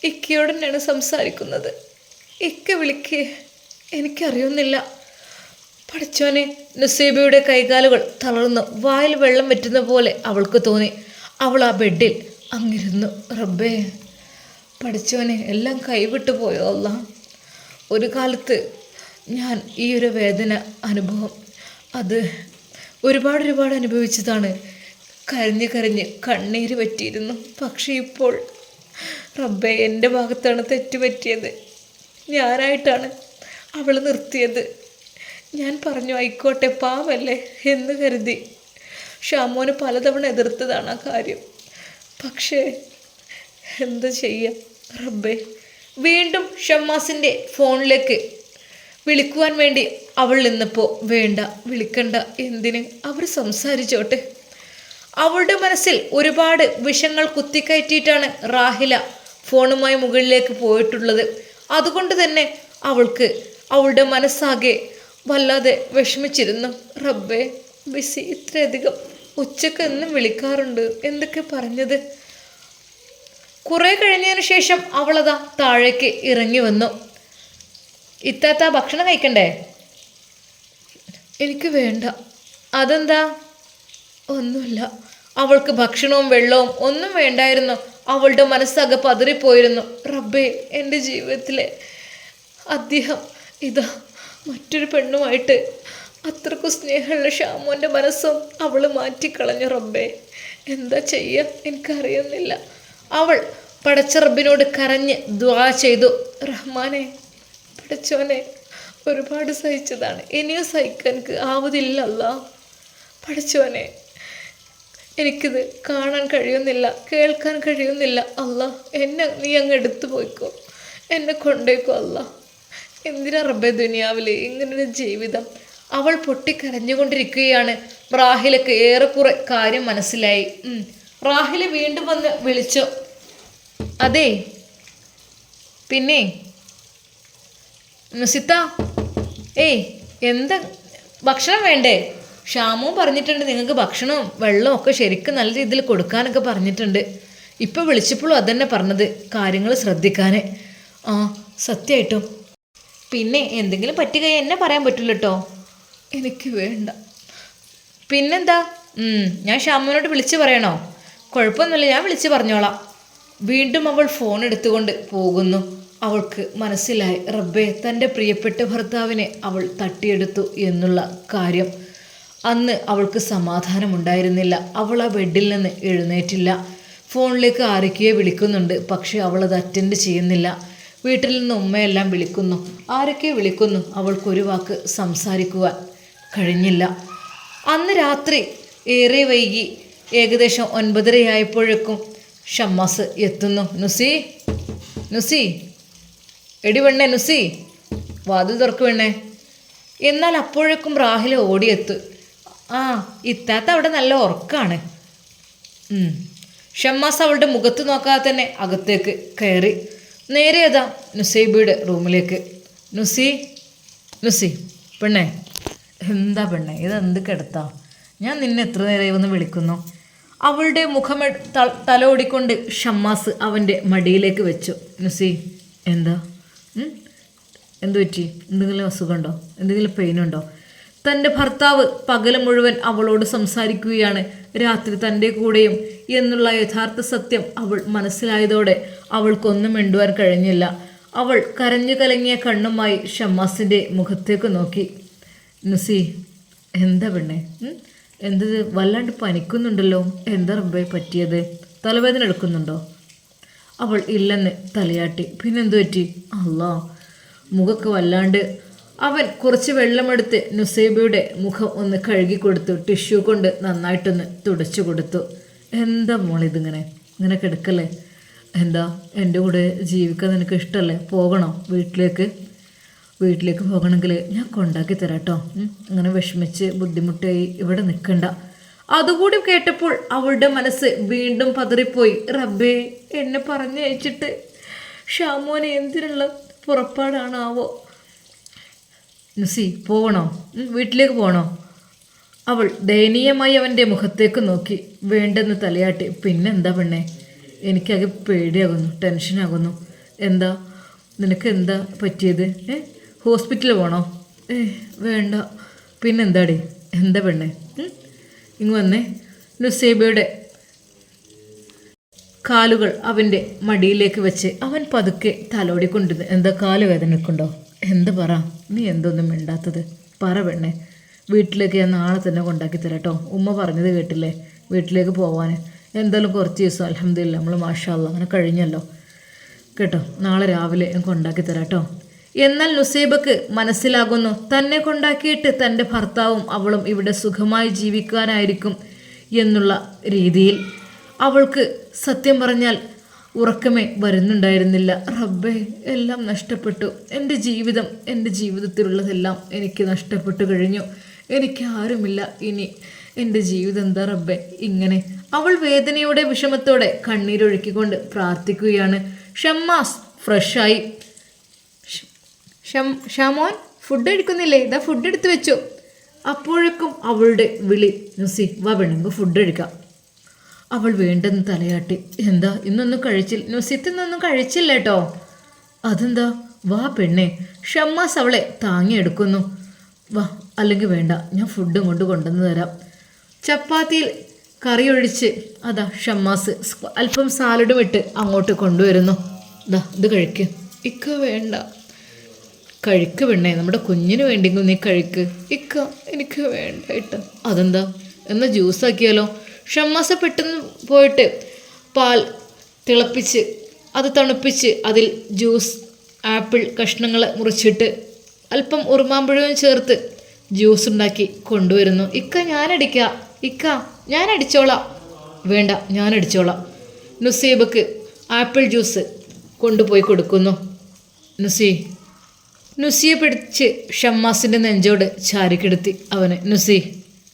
ഇക്കയോട് തന്നെയാണ് സംസാരിക്കുന്നത്. ഇക്ക വിളിക്ക്. എനിക്കറിയുന്നില്ല. പഠിച്ചോനെ നസീബയുടെ കൈകാലുകൾ തളർന്ന് വായിൽ വെള്ളം വറ്റുന്ന പോലെ അവൾക്ക് തോന്നി. അവൾ ആ ബെഡിൽ അങ്ങിരുന്നു. റബ്ബേ പഠിച്ചോനെ എല്ലാം കൈവിട്ടു പോയോ അല്ല? ഒരു കാലത്ത് ഞാൻ ഈ ഒരു വേദന അനുഭവം അത് ഒരുപാട് ഒരുപാട് അനുഭവിച്ചതാണ്. കരഞ്ഞ് കരഞ്ഞ് കണ്ണീര് പറ്റിയിരുന്നു പക്ഷേ ഇപ്പോൾ റബ്ബെ എന്റെ ഭാഗത്താണ് തെറ്റുപറ്റിയത്. ഞാനായിട്ടാണ് അവൾ നിർത്തിയത്. ഞാൻ പറഞ്ഞു ആയിക്കോട്ടെ പാവല്ലേ എന്ന് കരുതി. ഷാമോന് പലതവണ എതിർത്തതാണ് ആ കാര്യം. പക്ഷേ എന്ത് ചെയ്യാം? റബ്ബേ വീണ്ടും ഷമ്മാസിന്റെ ഫോണിലേക്ക് വിളിക്കുവാൻ വേണ്ടി അവൾ നിന്നപ്പോൾ വേണ്ട വിളിക്കണ്ട എന്തിന്? അവർ സംസാരിച്ചോട്ടെ. അവളുടെ മനസ്സിൽ ഒരുപാട് വിഷങ്ങൾ കുത്തിക്കയറ്റിയിട്ടാണ് റാഹില ഫോണുമായി മുകളിലേക്ക് പോയിട്ടുള്ളത്. അതുകൊണ്ട് തന്നെ അവൾക്ക് അവളുടെ മനസ്സാകെ വല്ലാതെ വിഷമിച്ചിരുന്നു. റബ്ബേ ബിസി ഇത്രയധികം ഉച്ചയ്ക്ക് എന്നും വിളിക്കാറുണ്ട്. എന്തൊക്കെ പറഞ്ഞത്? കുറെ കഴിഞ്ഞതിന് ശേഷം അവളതാ താഴേക്ക് ഇറങ്ങി വന്നു. ഇത്താത്ത ഭക്ഷണം കഴിക്കണ്ടേ? എനിക്ക് വേണ്ട. അതെന്താ? ഒന്നുമില്ല. അവൾക്ക് ഭക്ഷണവും വെള്ളവും ഒന്നും വേണ്ടായിരുന്നു. അവളുടെ മനസ്സകെ പതറിപ്പോയിരുന്നു. റബ്ബേ എന്റെ ജീവിതത്തിലെ അദ്ദേഹം ഇതാ മറ്റൊരു പെണ്ണുമായിട്ട് അത്രക്കും സ്നേഹമുള്ള ഷാമോന്റെ മനസ്സും അവൾ മാറ്റിക്കളഞ്ഞു റബ്ബേ. എന്താ ചെയ്യുക എനിക്കറിയുന്നില്ല. അവൾ പടച്ച റബ്ബിനോട് കരഞ്ഞ് ദ്വാ ചെയ്തു. റഹ്മാനെ പടച്ചോനെ ഒരുപാട് സഹിച്ചതാണ്. ഇനിയും സഹിക്കാൻ എനിക്ക് ആവതില്ല അല്ലാ പഠിച്ചോനെ എനിക്കിത് കാണാൻ കഴിയുന്നില്ല കേൾക്കാൻ കഴിയുന്നില്ല. അല്ല എന്നെ നീ അങ്ങ് എടുത്തു പോയിക്കോ എന്നെ കൊണ്ടേക്കോ അല്ല. എന്തിനാ റബ്ബെ ദുനിയാവിലെ? ഇങ്ങനൊരു ജീവിതം. അവൾ പൊട്ടിക്കരഞ്ഞുകൊണ്ടിരിക്കുകയാണ്. റാഹിലക്ക് ഏറെക്കുറെ കാര്യം മനസ്സിലായി. റാഹിൽ വീണ്ടും വന്ന് വിളിച്ചു. അതെ. പിന്നെ? സിത്ത ഏയ് എന്ത്? ഭക്ഷണം വേണ്ടേ? ഷാമും പറഞ്ഞിട്ടുണ്ട് നിങ്ങൾക്ക് ഭക്ഷണവും വെള്ളവും ഒക്കെ ശരിക്കും നല്ല രീതിയിൽ കൊടുക്കാനൊക്കെ പറഞ്ഞിട്ടുണ്ട്. ഇപ്പോൾ വിളിച്ചപ്പോഴും അതന്നെ പറഞ്ഞത് കാര്യങ്ങൾ ശ്രദ്ധിക്കാൻ ആ സത്യമായിട്ടും പിന്നെ എന്തെങ്കിലും പറ്റുക എന്നെ പറയാൻ പറ്റില്ല കേട്ടോ എനിക്ക് വേണ്ട. പിന്നെന്താ? ഞാൻ ഷാമുവിനോട് വിളിച്ച് പറയണോ? കുഴപ്പമൊന്നുമില്ല ഞാൻ വിളിച്ച് പറഞ്ഞോളാം. വീണ്ടും അവൾ ഫോൺ എടുത്തുകൊണ്ട് പോകുന്നു. അവൾക്ക് മനസ്സിലായി റബ്ബെ തന്റെ പ്രിയപ്പെട്ട ഭർത്താവിനെ അവൾ തട്ടിയെടുത്തു എന്നുള്ള കാര്യം. അന്ന് അവൾക്ക് സമാധാനമുണ്ടായിരുന്നില്ല. അവൾ ആ ബെഡിൽ നിന്ന് എഴുന്നേറ്റില്ല. ഫോണിലേക്ക് ആരൊക്കെയോ വിളിക്കുന്നുണ്ട്. പക്ഷേ അവൾ അത് അറ്റൻഡ് ചെയ്യുന്നില്ല. വീട്ടിൽ നിന്ന് ഉമ്മയെല്ലാം വിളിക്കുന്നു. ആരൊക്കെ വിളിക്കുന്നു? അവൾക്കൊരു വാക്ക് സംസാരിക്കുവാൻ കഴിഞ്ഞില്ല. അന്ന് രാത്രി ഏറെ വൈകി. ഏകദേശം ഒൻപതരയായപ്പോഴേക്കും ഷമ്മാസ് എത്തുന്നു. നുസി നുസി. എടി പെണ്ണേ നുസി. വാതിൽ തുറക്കു പെണ്ണേ. എന്നാൽ അപ്പോഴേക്കും റാഹിൽ ഓടിയെത്തു. ആ ഇത്താത്ത അവിടെ നല്ല ഉറക്കാണ്. ഷമ്മാസ് അവളുടെ മുഖത്ത് നോക്കാതെ തന്നെ അകത്തേക്ക് കയറി. നേരെ അതാ നുസൈബിയുടെ റൂമിലേക്ക്. നുസി നുസി പെണ്ണേ. എന്താ പെണ്ണേ? ഇതെന്ത് കിടത്താ? ഞാൻ നിന്നെ എത്ര നേരമായി വന്ന് വിളിക്കുന്നു. അവളുടെ മുഖം തല ഓടിക്കൊണ്ട് ഷമ്മാസ് അവന്റെ മടിയിലേക്ക് വെച്ചു. നുസി എന്ത്? എന്തു പറ്റി എന്തെങ്കിലും അസുഖമുണ്ടോ? എന്തെങ്കിലും പെയിനുണ്ടോ? തന്റെ ഭർത്താവ് പകൽ മുഴുവൻ അവളോട് സംസാരിക്കുകയാണ്. രാത്രി തന്റെ കൂടെയും എന്നുള്ള യഥാർത്ഥ സത്യം അവൾ മനസ്സിലായതോടെ അവൾക്കൊന്നും മിണ്ടുവാൻ കഴിഞ്ഞില്ല. അവൾ കരഞ്ഞു കലങ്ങിയ കണ്ണുമായി ഷമ്മാസിന്റെ മുഖത്തേക്ക് നോക്കി. നുസി എന്താ പെണ്ണേ? എന്തത് വല്ലാണ്ട് പനിക്കുന്നുണ്ടല്ലോ? എന്താ റബ്ബെ പറ്റിയത്? തലവേദന എടുക്കുന്നുണ്ടോ? അവൾ ഇല്ലെന്ന് തലയാട്ടി. പിന്നെന്തു പറ്റി? അല്ലാ മുഖക്ക് വല്ലാണ്ട് അവൻ കുറച്ച് വെള്ളമെടുത്ത് നുസൈബയുടെ മുഖം ഒന്ന് കഴുകി കൊടുത്തു ടിഷ്യൂ കൊണ്ട് നന്നായിട്ടൊന്ന് തുടച്ചു കൊടുത്തു. എന്താ മോളിതിങ്ങനെ ഇങ്ങനെ കിടക്കല്ലേ? എന്താ? എന്റെ കൂടെ ജീവിക്കാൻ നിനക്ക് ഇഷ്ടമല്ലേ പോകണോ വീട്ടിലേക്ക്? വീട്ടിലേക്ക് പോകണമെങ്കിൽ ഞാൻ കൊണ്ടാക്കി തരാം കേട്ടോ അങ്ങനെ വിഷമിച്ച് ബുദ്ധിമുട്ടായി ഇവിടെ നിൽക്കണ്ട. അതുകൂടി കേട്ടപ്പോൾ അവളുടെ മനസ്സ് വീണ്ടും പതറിപ്പോയി. റബ്ബേ എന്നെ പറഞ്ഞയച്ചിട്ട് ഷാമോനെ എന്തിനുള്ള പുറപ്പാടാണാവോ? നുസി പോകണോ? വീട്ടിലേക്ക് പോകണോ? അവൾ ദയനീയമായി അവന്റെ മുഖത്തേക്ക് നോക്കി. വേണ്ടെന്ന് തലയാട്ടി. പിന്നെന്താ പെണ്ണേ? എനിക്കകെ പേടിയാകുന്നു ടെൻഷനാകുന്നു. എന്താ? നിനക്ക് എന്താ പറ്റിയത്? ഏ? ഹോസ്പിറ്റലിൽ പോകണോ ഏ വേണ്ട. പിന്നെന്താടി? എന്താ പെണ്ണേ? ഇങ്ങ് വന്നേ. നുസേബയുടെ കാലുകൾ അവന്റെ മടിയിലേക്ക് വെച്ച് അവൻ പതുക്കെ തലോടിക്കൊണ്ടിരുന്നു എന്താ കാൽ വേദനക്കുണ്ടോ എന്ത് പറ? നീ എന്തൊന്നും മിണ്ടാത്തത്? പറ പെണ്ണെ. വീട്ടിലേക്ക് ഞാൻ നാളെ തന്നെ കൊണ്ടാക്കി തരാട്ടോ ഉമ്മ പറഞ്ഞത് കേട്ടില്ലേ? വീട്ടിലേക്ക് പോവാൻ. എന്തായാലും കുറച്ച് ദിവസം അലഹമ്മദില്ല നമ്മൾ മാഷാല്ല അങ്ങനെ കഴിഞ്ഞല്ലോ. കേട്ടോ? നാളെ രാവിലെ ഞാൻ കൊണ്ടാക്കി തരാട്ടോ എന്നാൽ നുസൈബക്ക് മനസ്സിലാകുന്നു. തന്നെ കൊണ്ടാക്കിയിട്ട് തന്റെ ഭർത്താവും അവളും ഇവിടെ സുഖമായി ജീവിക്കാനായിരിക്കും എന്നുള്ള രീതിയിൽ അവൾക്ക് സത്യം പറഞ്ഞാൽ ഉറക്കമേ വരുന്നുണ്ടായിരുന്നില്ല. റബ്ബേ എല്ലാം നഷ്ടപ്പെട്ടു. എന്റെ ജീവിതം എന്റെ ജീവിതത്തിലുള്ളതെല്ലാം എനിക്ക് നഷ്ടപ്പെട്ടു കഴിഞ്ഞു. എനിക്ക് ആരുമില്ല ഇനി. എന്റെ ജീവിതം എന്താ റബ്ബേ? ഇങ്ങനെ. അവൾ വേദനയോടെ വിഷമത്തോടെ കണ്ണീരൊഴുക്കിക്കൊണ്ട് പ്രാർത്ഥിക്കുകയാണ്. ഷമ്മാസ് ഫ്രഷായി. ഷമോൻ ഫുഡ് എടുക്കുന്നില്ലേ? ഇതാ ഫുഡ് എടുത്തു വെച്ചു. അപ്പോഴേക്കും അവളുടെ വിളി നുസി വാ പെണ്ണുങ്ങ് ഫുഡ് എടുക്കാം അവൾ വേണ്ടെന്ന് തലയാട്ടി. എന്താ ഇന്നൊന്നും കഴിച്ചില്ല നുസിത്ത് ഇന്നൊന്നും കഴിച്ചില്ല കേട്ടോ അതെന്താ? വാ പെണ്ണേ ഷമ്മാസ് അവളെ താങ്ങിയെടുക്കുന്നു. വാ അല്ലെങ്കിൽ വേണ്ട ഞാൻ ഫുഡും കൊണ്ട് കൊണ്ടുവന്ന് തരാം. ചപ്പാത്തിയിൽ കറി ഒഴിച്ച് അതാ ഷമ്മാസ് അല്പം സാലഡും ഇട്ട് അങ്ങോട്ട് കൊണ്ടുവരുന്നു. ദാ ഇത് കഴിക്ക്. ഇക്ക വേണ്ട. കഴിക്ക് പെണ്ണേ നമ്മുടെ കുഞ്ഞിന് വേണ്ടിയെങ്കിലും നീ കഴിക്ക്. ഇക്ക എനിക്ക് വേണ്ട ഇട്ട്. അതെന്താ? എന്നാൽ ജ്യൂസ് ആക്കിയാലോ ഷമ്മാസ പെട്ടെന്ന് പോയിട്ട് പാൽ തിളപ്പിച്ച് അത് തണുപ്പിച്ച് അതിൽ ജ്യൂസ് ആപ്പിൾ കഷ്ണങ്ങൾ മുറിച്ചിട്ട് അല്പം ഉറുമാമ്പഴവും ചേർത്ത് ജ്യൂസ് ഉണ്ടാക്കി കൊണ്ടുവരുന്നു. ഇക്ക ഞാനടിക്ക ഇക്ക ഞാനടിച്ചോളാം വേണ്ട ഞാനടിച്ചോളാം നുസീബക്ക് ആപ്പിൾ ജ്യൂസ് കൊണ്ടുപോയി കൊടുക്കുന്നു. നുസീ നുസിയെ പിടിച്ച് ഷമ്മാസിന്റെ നെഞ്ചോട് ചാരിക്കെടുത്തി അവന്. നുസി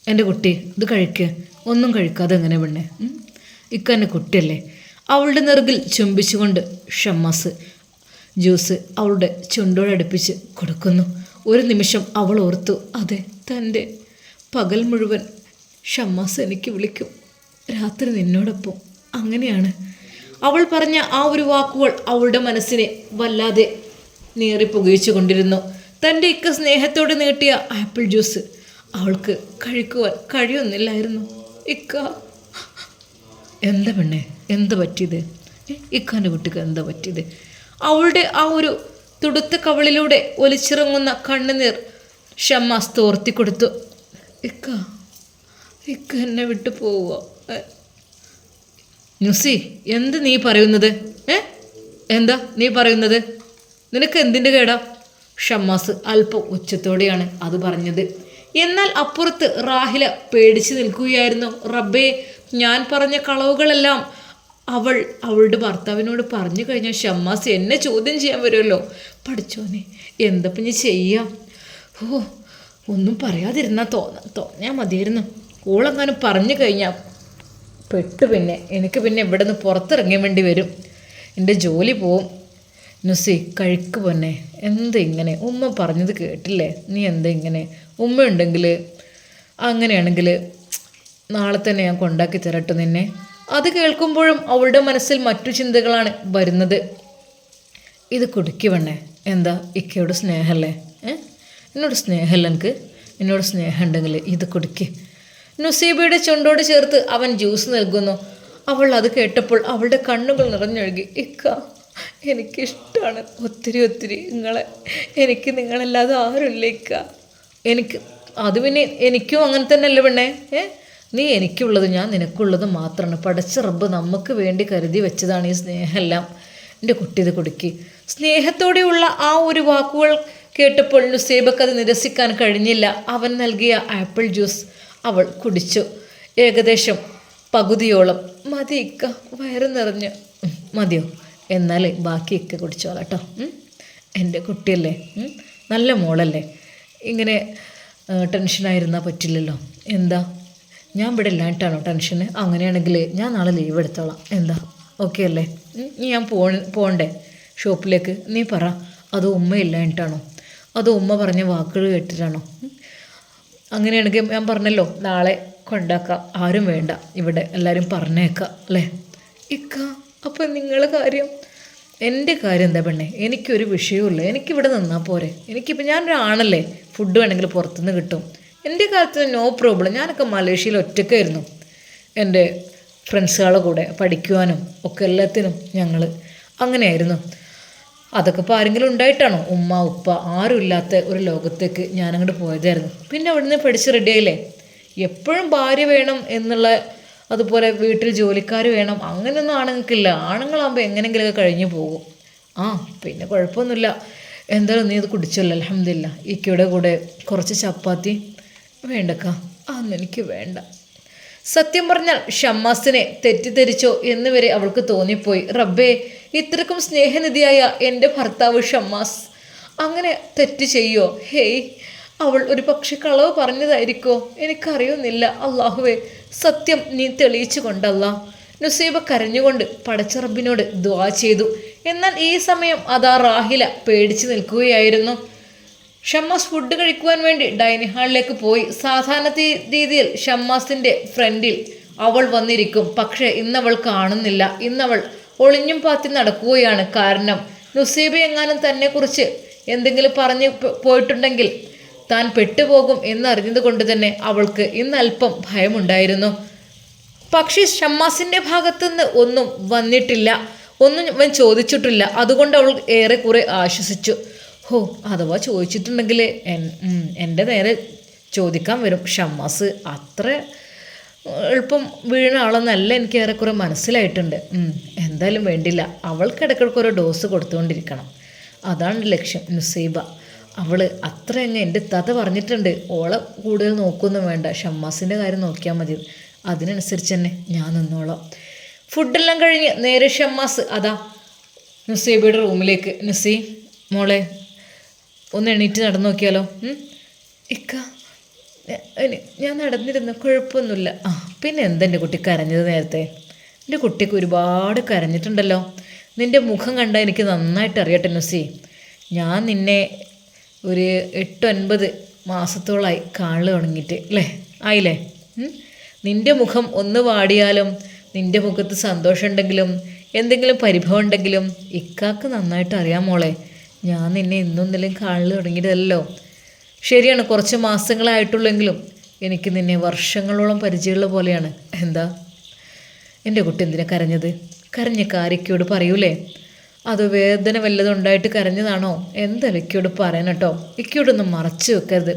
എന്റെ കുട്ടി ഇത് കഴിക്കുക ഒന്നും കഴിക്കാതെ എങ്ങനെ പെണ്ണെ? ഇക്കന്നെ കുട്ടിയല്ലേ. അവളുടെ നെറുകിൽ ചുംബിച്ചുകൊണ്ട് ഷമ്മസ് ജ്യൂസ് അവളുടെ ചുണ്ടോടടുപ്പിച്ച് കൊടുക്കുന്നു. ഒരു നിമിഷം അവൾ ഓർത്തു അതെ തന്റെ പകൽ മുഴുവൻ ഷമ്മാസ് എനിക്ക് വിളിക്കും. രാത്രി നിന്നോടൊപ്പം അങ്ങനെയാണ്. അവൾ പറഞ്ഞ ആ ഒരു വാക്കുകൾ അവളുടെ മനസ്സിനെ വല്ലാതെ നേറി പുകയിച്ചു കൊണ്ടിരുന്നു. തന്റെ ഇക്ക സ്നേഹത്തോടെ നീട്ടിയ ആപ്പിൾ ജ്യൂസ് അവൾക്ക് കഴിക്കുവാൻ കഴിയുന്നില്ലായിരുന്നു. ഇക്ക. എന്താ പെണ്ണെ? എന്താ പറ്റിയത്? ഇക്കാന്റെ കുട്ടിക്ക് എന്താ പറ്റിയത്? അവളുടെ ആ ഒരു തുടുത്ത കവളിലൂടെ ഒലിച്ചിറങ്ങുന്ന കണ്ണുനീർ ഷമ്മാസ് തോർത്തി കൊടുത്തു. ഇക്ക ഇക്ക എന്നെ വിട്ടു പോവുക ന്യൂസി എന്ത് നീ പറയുന്നത്? ഏ എന്താ നീ പറയുന്നത്? നിനക്ക് എന്തിന്റെ കേടാ? ഷമ്മാസ് അല്പം ഉച്ചത്തോടെയാണ് അത് പറഞ്ഞത്. എന്നാൽ അപ്പുറത്ത് റാഹില പേടിച്ചു നിൽക്കുകയായിരുന്നു. റബ്ബേ ഞാൻ പറഞ്ഞ കളവുകളെല്ലാം അവൾ അവളുടെ ഭർത്താവിനോട് പറഞ്ഞു കഴിഞ്ഞാൽ ഷമ്മാസ് എന്നെ ചോദ്യം ചെയ്യാൻ വരുമല്ലോ. പഠിച്ചോനെ എന്തപ്പം ഞാൻ ചെയ്യാം? ഓ ഒന്നും പറയാതിരുന്നാൽ തോന്ന തോന്നിയാൽ മതിയായിരുന്നു. ഓളെങ്ങാനും പറഞ്ഞു കഴിഞ്ഞാൽ പെട്ടു പിന്നെ. എനിക്ക് പിന്നെ ഇവിടെ നിന്ന് പുറത്തിറങ്ങാൻ വേണ്ടി വരും. എന്റെ ജോലി പോവും. നുസി കഴിക്ക് പൊന്നെ. എന്ത് ഇങ്ങനെ? ഉമ്മ പറഞ്ഞത് കേട്ടില്ലേ? നീ എന്താ ഇങ്ങനെ? ഉമ്മ ഉണ്ടെങ്കിൽ അങ്ങനെയാണെങ്കിൽ നാളെ തന്നെ ഞാൻ കൊണ്ടാക്കി തരട്ടെ നിന്നെ. അത് കേൾക്കുമ്പോഴും അവളുടെ മനസ്സിൽ മറ്റു ചിന്തകളാണ് വരുന്നത്. ഇത് കുടിക്കുവണ്ണേ വേണേ എന്താ ഇക്കയോട് സ്നേഹമല്ലേ എന്നോട് സ്നേഹമല്ല എനിക്ക് എന്നോട് സ്നേഹം ഉണ്ടെങ്കിൽ ഇത് കുടിക്ക്. നുസീബയുടെ ചുണ്ടോട് ചേർത്ത് അവൻ ജ്യൂസ് നൽകുന്നു. അവൾ അത് കേട്ടപ്പോൾ അവളുടെ കണ്ണുകൾ നിറഞ്ഞൊഴുകി. ഇക്ക എനിക്കിഷ്ടമാണ് ഒത്തിരി ഒത്തിരി നിങ്ങളെ. എനിക്ക് നിങ്ങളല്ലാതെ ആരുമില്ലേക്ക. എനിക്ക് അത് പിന്നെ എനിക്കും അങ്ങനെ തന്നെയല്ലേ പെണ്ണേ? ഏ? നീ എനിക്കുള്ളത് ഞാൻ നിനക്കുള്ളത് മാത്രമാണ്. പടച്ച റബ്ബ് നമുക്ക് വേണ്ടി കരുതി വെച്ചതാണ് ഈ സ്നേഹമെല്ലാം. എന്റെ കുട്ടി ഇത് കൊടുക്കി. സ്നേഹത്തോടെയുള്ള ആ ഒരു വാക്കുകൾ കേട്ടപ്പോൾ നുസേബക്ക് അത് നിരസിക്കാൻ കഴിഞ്ഞില്ല. അവൻ നൽകിയ ആപ്പിൾ ജ്യൂസ് അവൾ കുടിച്ചു. ഏകദേശം പകുതിയോളം. മതി ഇക്ക വയറ് നിറഞ്ഞ്. മതിയോ? എന്നാൽ ബാക്കിയൊക്കെ കുടിച്ചോളാം കേട്ടോ എന്റെ കുട്ടിയല്ലേ? നല്ല മോളല്ലേ? ഇങ്ങനെ ടെൻഷനായിരുന്നാൽ പറ്റില്ലല്ലോ. എന്താ? ഞാൻ ഇവിടെ ഇല്ലായിട്ടാണോ ടെൻഷന് അങ്ങനെയാണെങ്കിൽ ഞാൻ നാളെ ലീവ് എടുത്തോളാം. എന്താ? ഓക്കെ അല്ലേ? നീ ഞാൻ പോ പോണ്ടേ? ഷോപ്പിലേക്ക്? നീ പറ. അത് ഉമ്മ ഇല്ലായിട്ടാണോ അത് ഉമ്മ പറഞ്ഞ വാക്കുകൾ കേട്ടിട്ടാണോ? അങ്ങനെയാണെങ്കിൽ ഞാൻ പറഞ്ഞല്ലോ നാളെ കൊണ്ടാക്കാം. ആരും വേണ്ട. ഇവിടെ എല്ലാവരും പറഞ്ഞേക്കാം. അല്ലേ? ഇക്ക. അപ്പം നിങ്ങളെ കാര്യം എന്റെ കാര്യം എന്താ പെണ്ണേ? എനിക്കൊരു വിഷയമുള്ളൂ എനിക്കിവിടെ നിന്നാൽ പോരെ. എനിക്കിപ്പോൾ ഞാനൊരാണല്ലേ? ഫുഡ് വേണമെങ്കിൽ പുറത്തുനിന്ന് കിട്ടും. എന്റെ കാര്യത്തിൽ നോ പ്രോബ്ലം ഞാനൊക്കെ മലേഷ്യയിൽ ഒറ്റയ്ക്കായിരുന്നു എന്റെ ഫ്രണ്ട്സുകളെ കൂടെ പഠിക്കുവാനും ഒക്കെ എല്ലാത്തിനും ഞങ്ങൾ അങ്ങനെയായിരുന്നു. അതൊക്കെ ഇപ്പോൾ ആരെങ്കിലും ഉണ്ടായിട്ടാണോ? ഉമ്മ ഉപ്പ ആരും ഇല്ലാത്ത ഒരു ലോകത്തേക്ക് ഞാനങ്ങോട്ട് പോയതായിരുന്നു. പിന്നെ അവിടുന്ന് പഠിച്ച് റെഡിയായില്ലേ എപ്പോഴും ഭാര്യ വേണം എന്നുള്ള അതുപോലെ വീട്ടിൽ ജോലിക്കാർ വേണം അങ്ങനെയൊന്നും ആണുങ്ങൾക്കില്ല. ആണുങ്ങളാകുമ്പോൾ എങ്ങനെയെങ്കിലുമൊക്കെ കഴിഞ്ഞു പോകും. ആ പിന്നെ കുഴപ്പമൊന്നുമില്ല. എന്തായാലും നീ ഇത് കുടിച്ചല്ലോ അലഹമില്ല ഇക്കയുടെ കൂടെ കുറച്ച് ചപ്പാത്തി വേണ്ടക്ക. അതൊന്നും എനിക്ക് വേണ്ട. സത്യം പറഞ്ഞാൽ ഷമ്മാസിനെ തെറ്റിദ്ധരിച്ചോ എന്ന് വരെ അവൾക്ക് തോന്നിപ്പോയി. റബ്ബേ ഇത്രക്കും സ്നേഹനിധിയായ എന്റെ ഭർത്താവ് ഷമ്മാസ് അങ്ങനെ തെറ്റ് ചെയ്യോ? ഹേയ് അവൾ ഒരു പക്ഷെ കളവ് പറഞ്ഞതായിരിക്കോ? എനിക്കറിയുന്നില്ല. അള്ളാഹുവേ സത്യം നീ തെളിയിച്ചു കൊണ്ടല്ല നുസൈബ കരഞ്ഞുകൊണ്ട് പടച്ചറബിനോട് ദ്വാ ചെയ്തു. എന്നാൽ ഈ സമയം അതാ റാഹില പേടിച്ചു നിൽക്കുകയായിരുന്നു. ഷമ്മാസ് ഫുഡ് കഴിക്കുവാൻ വേണ്ടി ഡൈനിങ് ഹാളിലേക്ക് പോയി. സാധാരണ രീതിയിൽ ഷമ്മാസിന്റെ ഫ്രണ്ടിൽ അവൾ വന്നിരിക്കും. പക്ഷേ ഇന്നവൾ കാണുന്നില്ല. ഇന്നവൾ ഒളിഞ്ഞും പാത്തി നടക്കുകയാണ്. കാരണം നുസീബ എങ്ങാനും തന്നെക്കുറിച്ച് എന്തെങ്കിലും പറഞ്ഞു പോയിട്ടുണ്ടെങ്കിൽ താൻ പെട്ടുപോകും എന്നറിഞ്ഞത് കൊണ്ട് തന്നെ അവൾക്ക് ഇന്നല്പം ഭയമുണ്ടായിരുന്നു. പക്ഷേ ഷമ്മാസിന്റെ ഭാഗത്തുനിന്ന് ഒന്നും വന്നിട്ടില്ല. ഒന്നും അവൻ ചോദിച്ചിട്ടില്ല. അതുകൊണ്ട് അവൾ ഏറെക്കുറെ ആശ്വസിച്ചു. ഹോ അഥവാ ചോദിച്ചിട്ടുണ്ടെങ്കിൽ എന്റെ നേരെ ചോദിക്കാൻ വരും. ഷമ്മാസ് അത്ര എളുപ്പം വീണ ആളെന്നല്ല എനിക്ക് ഏറെക്കുറെ മനസ്സിലായിട്ടുണ്ട്. എന്തായാലും വേണ്ടില്ല. അവൾക്ക് ഇടയ്ക്കിടയ്ക്ക് ഒരു ഡോസ് കൊടുത്തുകൊണ്ടിരിക്കണം. അതാണ് ലക്ഷ്യം നുസൈബ. അവൾ അത്ര എന്റെ തത പറഞ്ഞിട്ടുണ്ട്. ഓളെ കൂടുതൽ നോക്കൊന്നും വേണ്ട. ഷമ്മാസിന്റെ കാര്യം നോക്കിയാൽ മതി. അതിനനുസരിച്ച് തന്നെ ഞാൻ നിന്നോളാം. ഫുഡെല്ലാം കഴിഞ്ഞ് നേരെ ഷമ്മാസ് അതാ നുസീബിയുടെ റൂമിലേക്ക്. നുസി മോളെ ഒന്ന് എണീറ്റ് നടന്നു നോക്കിയാലോ? ഇക്ക ഞാൻ നടന്നിരുന്നു കുഴപ്പമൊന്നുമില്ല. ആ പിന്നെ എന്താ എന്റെ കുട്ടി കരഞ്ഞത് നേരത്തെ? എന്റെ കുട്ടിക്ക് ഒരുപാട് കരഞ്ഞിട്ടുണ്ടല്ലോ. നിന്റെ മുഖം കണ്ടാൽ എനിക്ക് നന്നായിട്ട് അറിയട്ടെ നുസി ഞാൻ നിന്നെ ഒരു എട്ട് ഒൻപത് മാസത്തോളായി കാണൽ തുടങ്ങിയിട്ട് അല്ലേ ആയില്ലേ? നിന്റെ മുഖം ഒന്ന് വാടിയാലും നിന്റെ മുഖത്ത് സന്തോഷമുണ്ടെങ്കിലും എന്തെങ്കിലും പരിഭവം ഉണ്ടെങ്കിലും ഇക്കാക്ക് നന്നായിട്ട് അറിയാം മോളെ. ഞാൻ നിന്നെ ഇന്നൊന്നിലും കാണൽ തുടങ്ങിയിട്ടല്ലോ ശരിയാണ് കുറച്ച് മാസങ്ങളായിട്ടുള്ളെങ്കിലും എനിക്ക് നിന്നെ വർഷങ്ങളോളം പരിചയമുള്ള പോലെയാണ്. എന്താ? എന്റെ കുട്ടി എന്തിനാ കരഞ്ഞത്? കരഞ്ഞ കാരിക്കയോട് പറയൂലേ? അത് വേദന വല്ലതും ഉണ്ടായിട്ട് കരഞ്ഞതാണോ? എന്തല്ല ഇക്കയോട് പറയണം കേട്ടോ ഇക്കയോടൊന്നും മറച്ചു വെക്കരുത്.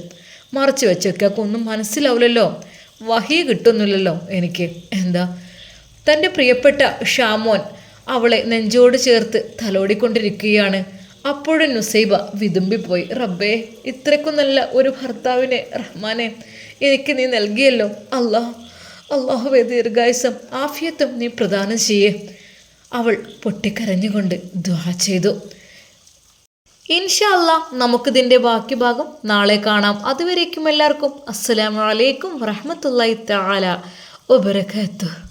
മറച്ചു വെച്ചൊക്കെ ഒന്നും മനസ്സിലാവില്ലല്ലോ. വഹി കിട്ടുന്നില്ലല്ലോ എനിക്ക്. എന്താ? തന്റെ പ്രിയപ്പെട്ട ഷാമോൻ അവളെ നെഞ്ചോട് ചേർത്ത് തലോടിക്കൊണ്ടിരിക്കുകയാണ്. അപ്പോഴും നുസൈബ വിതുമ്പിപ്പോയി. റബ്ബേ ഇത്രയ്ക്കും നല്ല ഒരു ഭർത്താവിനെ റഹ്മാനെ എനിക്ക് നീ നൽകിയല്ലോ. അള്ളാഹ് അള്ളാഹുവെ ദീർഘായുസം ആഫിയത്തും നീ പ്രദാനം ചെയ്യേ. അവൾ പൊട്ടിക്കരഞ്ഞുകൊണ്ട് ദ്വാ ചെയ്തു. ഇൻഷല്ല നമുക്കിതിന്റെ ബാക്കി ഭാഗം നാളെ കാണാം. അതുവരേക്കും എല്ലാവർക്കും അസ്സലാമു അലൈക്കും വറഹ്മത്തുള്ളാഹി തആല വബറകാതുഹു.